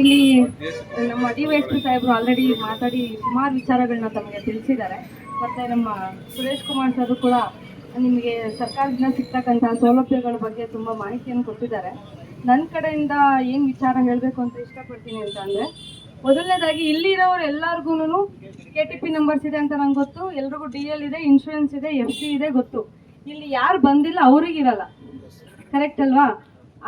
ಇಲ್ಲಿ ನಮ್ಮ D Y S ಸಾಹೇಬರು ಆಲ್ರೆಡಿ ಮಾತಾಡಿ ಸುಮಾರು ವಿಚಾರಗಳನ್ನ ತಮಗೆ ತಿಳಿಸಿದ್ದಾರೆ. ಮತ್ತೆ ನಮ್ಮ ಸುರೇಶ್ ಕುಮಾರ್ ಸರ್ ಕೂಡ ನಿಮಗೆ ಸರ್ಕಾರದಿಂದ ಸಿಗ್ತಕ್ಕಂತಹ ಸೌಲಭ್ಯಗಳ ಬಗ್ಗೆ ತುಂಬ ಮಾಹಿತಿಯನ್ನು ಕೊಟ್ಟಿದ್ದಾರೆ. ನನ್ನ ಕಡೆಯಿಂದ ಏನು ವಿಚಾರ ಹೇಳಬೇಕು ಅಂತ ಇಷ್ಟಪಡ್ತೀನಿ ಅಂತ ಅಂದರೆ, ಮೊದಲನೇದಾಗಿ ಇಲ್ಲಿರೋರು ಎಲ್ಲರಿಗೂ ಕೆ ಟಿ ಪಿ ನಂಬರ್ಸ್ ಇದೆ ಅಂತ ನಂಗೆ ಗೊತ್ತು, ಎಲ್ರಿಗೂ ಡಿ ಎಲ್ ಇದೆ ಇನ್ಶೂರೆನ್ಸ್ ಇದೆ ಎಫ್ ಡಿ ಇದೆ ಗೊತ್ತು. ಇಲ್ಲಿ ಯಾರು ಬಂದಿಲ್ಲ ಅವ್ರಿಗಿರಲ್ಲ ಕರೆಕ್ಟ್ ಅಲ್ವಾ?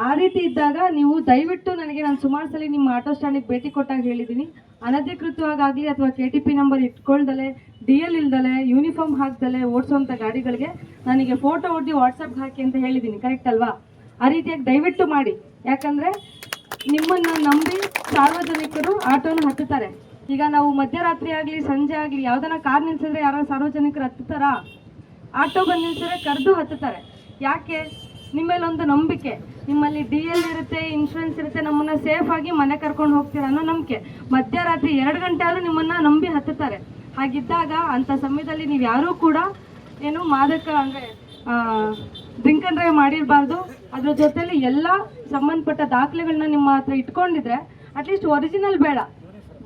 ಆ ರೀತಿ ಇದ್ದಾಗ ನೀವು ದಯವಿಟ್ಟು ನನಗೆ ನಾನು ಸುಮಾರು ಸಲ ನಿಮ್ಮ ಆಟೋ ಸ್ಟ್ಯಾಂಡಿಗೆ ಭೇಟಿ ಕೊಟ್ಟಾಗ ಹೇಳಿದ್ದೀನಿ. ಅನಧಿಕೃತವಾಗಲಿ ಅಥವಾ ಕೆ ಟಿ ಪಿ ನಂಬರ್ ಇಟ್ಕೊಳ್ದಲೆ ಡಿ ಎಲ್ ಇಲ್ದಲೆ ಯೂನಿಫಾರ್ಮ್ ಹಾಕ್ದಲೆ ಓಡಿಸುವಂಥ ಗಾಡಿಗಳಿಗೆ ನನಗೆ ಫೋಟೋ ಹೊಡೆದು ವಾಟ್ಸಪ್ಗೆ ಹಾಕಿ ಅಂತ ಹೇಳಿದ್ದೀನಿ. ಕರೆಕ್ಟ್ ಅಲ್ವಾ? ಆ ರೀತಿಯಾಗಿ ದಯವಿಟ್ಟು ಮಾಡಿ. ಯಾಕಂದರೆ ನಿಮ್ಮನ್ನು ನಂಬಿ ಸಾರ್ವಜನಿಕರು ಆಟೋನ ಹತ್ತುತ್ತಾರೆ. ಈಗ ನಾವು ಮಧ್ಯರಾತ್ರಿ ಆಗಲಿ, ಸಂಜೆ ಆಗಲಿ, ಯಾವ್ದಾನ ಕಾರ್ ನಿಲ್ಸಿದ್ರೆ ಯಾರೋ ಸಾರ್ವಜನಿಕರು ಹತ್ತುತ್ತಾರಾ? ಆಟೋ ಬಂದು ನಿಲ್ಸಿದ್ರೆ ಕರೆದು ಹತ್ತುತ್ತಾರೆ. ಯಾಕೆ? ನಿಮ್ಮಲ್ಲೊಂದು ನಂಬಿಕೆ. ನಿಮ್ಮಲ್ಲಿ ಡಿ ಎಲ್ ಇರುತ್ತೆ ಇನ್ಶೂರೆನ್ಸ್ ಇರುತ್ತೆ, ನಮ್ಮನ್ನ ಸೇಫ್ ಆಗಿ ಮನೆ ಕರ್ಕೊಂಡು ಹೋಗ್ತೀರ ಅನ್ನೋ ನಂಬಿಕೆ. ಮಧ್ಯರಾತ್ರಿ ಎರಡು ಗಂಟೆ ಆದರೂ ನಿಮ್ಮನ್ನ ನಂಬಿ ಹತ್ತುತ್ತಾರೆ. ಹಾಗಿದ್ದಾಗ ಅಂಥ ಸಮಯದಲ್ಲಿ ನೀವು ಯಾರೂ ಕೂಡ ಏನು ಮಾದಕ ಅಂದರೆ ಡ್ರಿಂಕ್ ಅಂಡ್ ಡ್ರೈವ್ ಮಾಡಿರಬಾರ್ದು. ಅದ್ರ ಜೊತೆಲಿ ಎಲ್ಲ ಸಂಬಂಧಪಟ್ಟ ದಾಖಲೆಗಳನ್ನ ನಿಮ್ಮ ಹತ್ರ ಇಟ್ಕೊಂಡಿದ್ರೆ ಅಟ್ಲೀಸ್ಟ್ ಒರಿಜಿನಲ್ ಬೇಡ.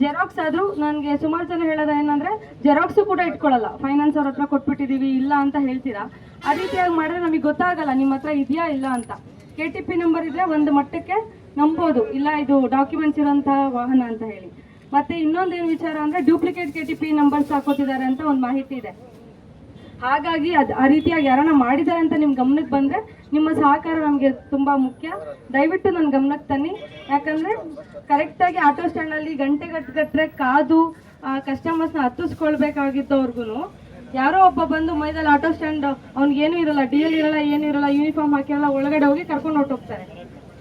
ಜೆರಾಕ್ಸ್ ಆದರೂ ನನಗೆ ಸುಮಾರು ಜನ ಹೇಳೋದು ಏನಂದರೆ ಜೆರಾಕ್ಸು ಕೂಡ ಇಟ್ಕೊಳ್ಳಲ್ಲ. ಫೈನಾನ್ಸ್ ಅವ್ರ ಹತ್ರ ಕೊಟ್ಬಿಟ್ಟಿದ್ದೀವಿ ಇಲ್ಲ ಅಂತ ಹೇಳ್ತೀರಾ? ಆ ರೀತಿಯಾಗಿ ಮಾಡಿದ್ರೆ ನಮಗೆ ಗೊತ್ತಾಗಲ್ಲ, ನಿಮ್ಮ ಹತ್ರ ಇದೆಯಾ ಇಲ್ಲ ಅಂತ. ಕೆ ಟಿ ಪಿ ನಂಬರ್ ಇದ್ರೆ ಒಂದು ಮಟ್ಟಕ್ಕೆ ನಂಬೋದು. ಇಲ್ಲ, ಇದು ಡಾಕ್ಯುಮೆಂಟ್ಸ್ ಇರೋಂಥ ವಾಹನ ಅಂತ ಹೇಳಿ. ಮತ್ತೆ ಇನ್ನೊಂದು ಏನು ವಿಚಾರ ಅಂದ್ರೆ duplicate K T P numbers ಹಾಕೋತಿದ್ದಾರೆ ಅಂತ ಒಂದು ಮಾಹಿತಿ ಇದೆ. ಹಾಗಾಗಿ ಅದು ಆ ರೀತಿಯಾಗಿ ಯಾರನ್ನ ಮಾಡಿದ್ದಾರೆ ಅಂತ ನಿಮ್ಮ ಗಮನಕ್ಕೆ ಬಂದರೆ ನಿಮ್ಮ ಸಹಕಾರ ನಮಗೆ ತುಂಬ ಮುಖ್ಯ. ದಯವಿಟ್ಟು ನನ್ನ ಗಮನಕ್ಕೆ ತನ್ನಿ. ಯಾಕಂದರೆ ಕರೆಕ್ಟಾಗಿ ಆಟೋ ಸ್ಟ್ಯಾಂಡಲ್ಲಿ ಗಂಟೆ ಗಟ್ಟರೆ ಕಾದು ಕಸ್ಟಮರ್ಸ್ನ ಹತ್ತಿಸ್ಕೊಳ್ಬೇಕಾಗಿದ್ದವ್ರಿಗೂ ಯಾರೋ ಒಬ್ಬ ಬಂದು ಮೈದಲ್ಲಿ ಆಟೋ ಸ್ಟ್ಯಾಂಡ್ ಅವ್ನಿಗೇನು ಇರಲ್ಲ ಡಿ ಎಲ್ ಇರಲ್ಲ, ಏನು ಇರಲ್ಲ ಯೂನಿಫಾರ್ಮ್ ಹಾಕಿರಲ್ಲ ಒಳಗಡೆ ಹೋಗಿ ಕರ್ಕೊಂಡು ಹೊರ್ಟೋಗ್ತಾರೆ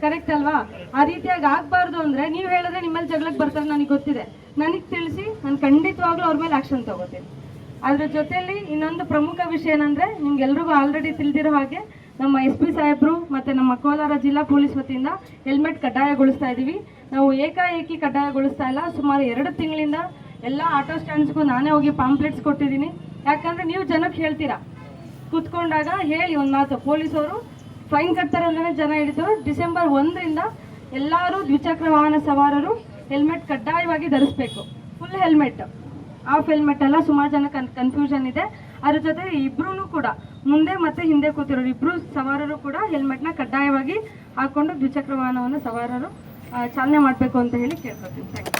ಕರೆಕ್ಟ್ ಅಲ್ವಾ? ಆ ರೀತಿಯಾಗಿ ಆಗಬಾರ್ದು ಅಂದ್ರೆ ನೀವು ಹೇಳಿದ್ರೆ ನಿಮ್ಮಲ್ಲಿ ಜಗಳಕ್ಕೆ ಬರ್ತಾರೆ ನನಗೆ ಗೊತ್ತಿದೆ. ನನಗೆ ತಿಳಿಸಿ, ನಾನು ಖಂಡಿತವಾಗ್ಲೂ ಅವ್ರ ಮೇಲೆ ಆಕ್ಷನ್ ತಗೋತೀನಿ. ಅದ್ರ ಜೊತೆಯಲ್ಲಿ ಇನ್ನೊಂದು ಪ್ರಮುಖ ವಿಷಯ ಏನಂದ್ರೆ, ನಿಮ್ಗೆಲ್ರಿಗೂ ಆಲ್ರೆಡಿ ತಿಳಿದಿರೋ ಹಾಗೆ ನಮ್ಮ ಎಸ್ ಪಿ ಸಾಹೇಬ್ರು ಮತ್ತೆ ನಮ್ಮ ಕೋಲಾರ ಜಿಲ್ಲಾ ಪೊಲೀಸ್ ವತಿಯಿಂದ ಹೆಲ್ಮೆಟ್ ಕಡ್ಡಾಯಗೊಳಿಸ್ತಾ ಇದ್ದೀವಿ ನಾವು ಏಕಾಏಕಿ ಕಡ್ಡಾಯಗೊಳಿಸ್ತಾ ಇಲ್ಲ. ಸುಮಾರು ಎರಡು ತಿಂಗಳಿಂದ ಎಲ್ಲ ಆಟೋ ಸ್ಟ್ಯಾಂಡ್ಸ್ಗೂ ನಾನೇ ಹೋಗಿ ಪಾಂಪ್ಲೆಟ್ಸ್ ಕೊಟ್ಟಿದ್ದೀನಿ. ಯಾಕಂದ್ರೆ ನೀವು ಜನಕ್ಕೆ ಹೇಳ್ತೀರಾ? ಕುತ್ಕೊಂಡಾಗ ಹೇಳಿ ಒಂದು ಮಾತು. ಪೊಲೀಸವರು ಫೈನ್ ಕಟ್ತಾರೆ ಅಂದ್ರೆ ಜನ ಹಿಡಿತರು ಡಿಸೆಂಬರ್ ಒಂದರಿಂದ ಎಲ್ಲರೂ ದ್ವಿಚಕ್ರ ವಾಹನ ಸವಾರರು ಹೆಲ್ಮೆಟ್ ಕಡ್ಡಾಯವಾಗಿ ಧರಿಸ್ಬೇಕು. ಫುಲ್ ಹೆಲ್ಮೆಟ್ ಆಫ್ ಹೆಲ್ಮೆಟ್ ಎಲ್ಲ ಸುಮಾರು ಜನ ಕನ್ ಕನ್ಫ್ಯೂಷನ್ ಇದೆ. ಅದ್ರ ಜೊತೆ ಇಬ್ರು ಕೂಡ, ಮುಂದೆ ಮತ್ತೆ ಹಿಂದೆ ಕೂತಿರೋರು ಇಬ್ರು ಸವಾರರು ಕೂಡ ಹೆಲ್ಮೆಟ್ನ ಕಡ್ಡಾಯವಾಗಿ ಹಾಕೊಂಡು ದ್ವಿಚಕ್ರ ವಾಹನವನ್ನು ಸವಾರರು ಚಾಲನೆ ಮಾಡಬೇಕು ಅಂತ ಹೇಳಿ ಕೇಳ್ಕೊತೀನಿ. Thank you